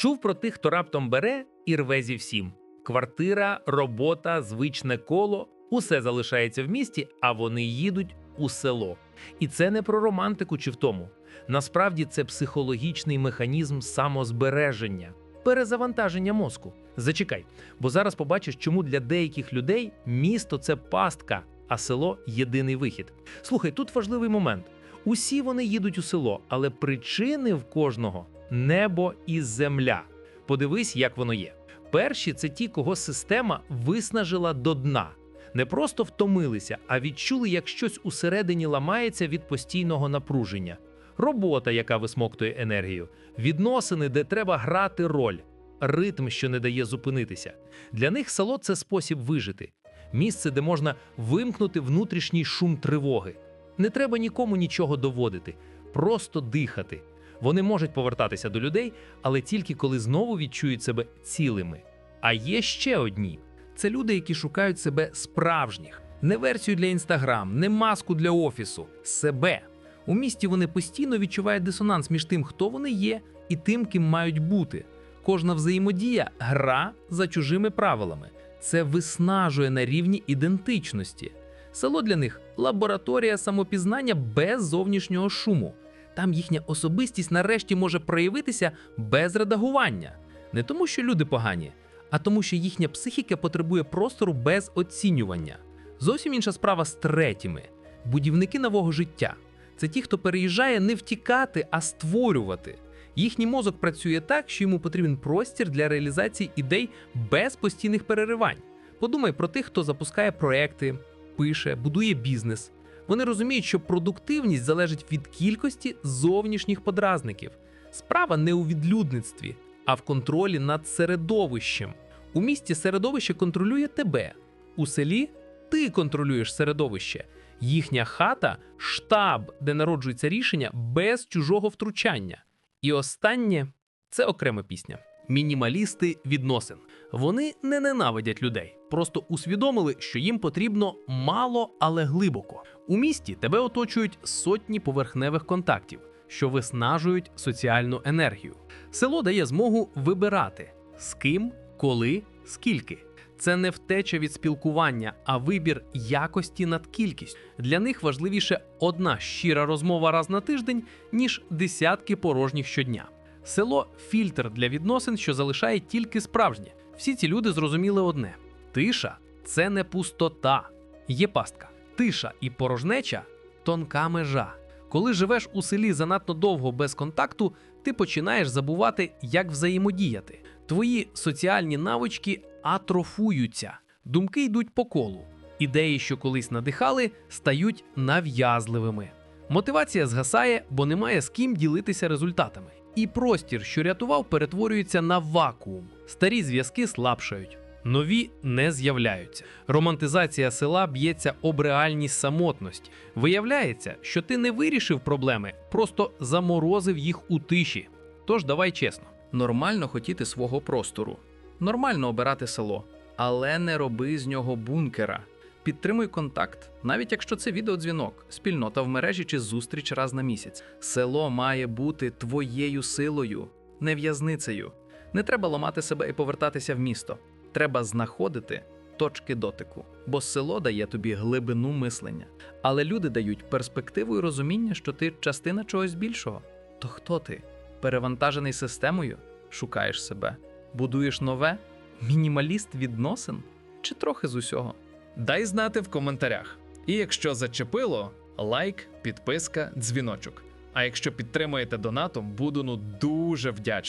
Чув про тих, хто раптом бере і рве зі всім. Квартира, робота, звичне коло усе залишається в місті, а вони їдуть у село. І це не про романтику чи втому. Насправді це психологічний механізм самозбереження, перезавантаження мозку. Зачекай, бо зараз побачиш, чому для деяких людей місто це пастка, а село єдиний вихід. Слухай, тут важливий момент. Усі вони їдуть у село, але причини в кожного небо і земля. Подивись, як воно є. Перші це ті, кого система виснажила до дна. Не просто втомилися, а відчули, як щось усередині ламається від постійного напруження. Робота, яка висмоктує енергію, відносини, де треба грати роль, ритм, що не дає зупинитися. Для них село це спосіб вижити, місце, де можна вимкнути внутрішній шум тривоги. Не треба нікому нічого доводити, просто дихати. Вони можуть повертатися до людей, але тільки коли знову відчують себе цілими. А є ще одні: це люди, які шукають себе справжніх, не версію для інстаграм, не маску для офісу, себе. У місті вони постійно відчувають дисонанс між тим, хто вони є, і тим, ким мають бути. Кожна взаємодія гра за чужими правилами. Це виснажує на рівні ідентичності. Село для них лабораторія самопізнання без зовнішнього шуму. Там їхня особистість нарешті може проявитися без редагування. Не тому, що люди погані, а тому, що їхня психіка потребує простору без оцінювання. Зовсім інша справа з третіми будівники нового життя. Це ті, хто переїжджає не втікати, а створювати. Їхній мозок працює так, що йому потрібен простір для реалізації ідей без постійних переривань. Подумай про тих, хто запускає проекти, пише, будує бізнес. Вони розуміють, що продуктивність залежить від кількості зовнішніх подразників. Справа не у відлюдництві, а в контролі над середовищем. У місті середовище контролює тебе, у селі ти контролюєш середовище. Їхня хата штаб, де народжується рішення без чужого втручання. І останнє це окрема пісня. Мінімалісти відносин. Вони не ненавидять людей, просто усвідомили, що їм потрібно мало, але глибоко. У місті тебе оточують сотні поверхневих контактів, що виснажують соціальну енергію. Село дає змогу вибирати з ким, коли, скільки. Це не втеча від спілкування, а вибір якості над кількістю. Для них важливіше одна щира розмова раз на тиждень, ніж десятки порожніх щодня. Село фільтр для відносин, що залишає тільки справжнє. Всі ці люди зрозуміли одне: тиша це не пустота, є пастка. Тиша і порожнеча тонка межа. Коли живеш у селі занадто довго без контакту, ти починаєш забувати, як взаємодіяти. Твої соціальні навички атрофуються, думки йдуть по колу. Ідеї, що колись надихали, стають нав'язливими. Мотивація згасає, бо немає з ким ділитися результатами. І простір, що рятував, перетворюється на вакуум. Старі зв'язки слабшають, нові не з'являються. Романтизація села б'ється об реальність самотності. Виявляється, що ти не вирішив проблеми, просто заморозив їх у тиші. Тож давай чесно. Нормально хотіти свого простору, нормально обирати село, але не роби з нього бункера. Підтримуй контакт, навіть якщо це відеодзвінок, спільнота в мережі чи зустріч раз на місяць. Село має бути твоєю силою, не в'язницею. Не треба ламати себе і повертатися в місто. Треба знаходити точки дотику, бо село дає тобі глибину мислення. Але люди дають перспективу і розуміння, що ти частина чогось більшого. То хто ти? Перевантажений системою? Шукаєш себе, будуєш нове, мінімаліст відносин чи трохи з усього? Дай знати в коментарях. І якщо зачепило, лайк, підписка, дзвіночок. А якщо підтримуєте донатом, буду ну дуже вдячний.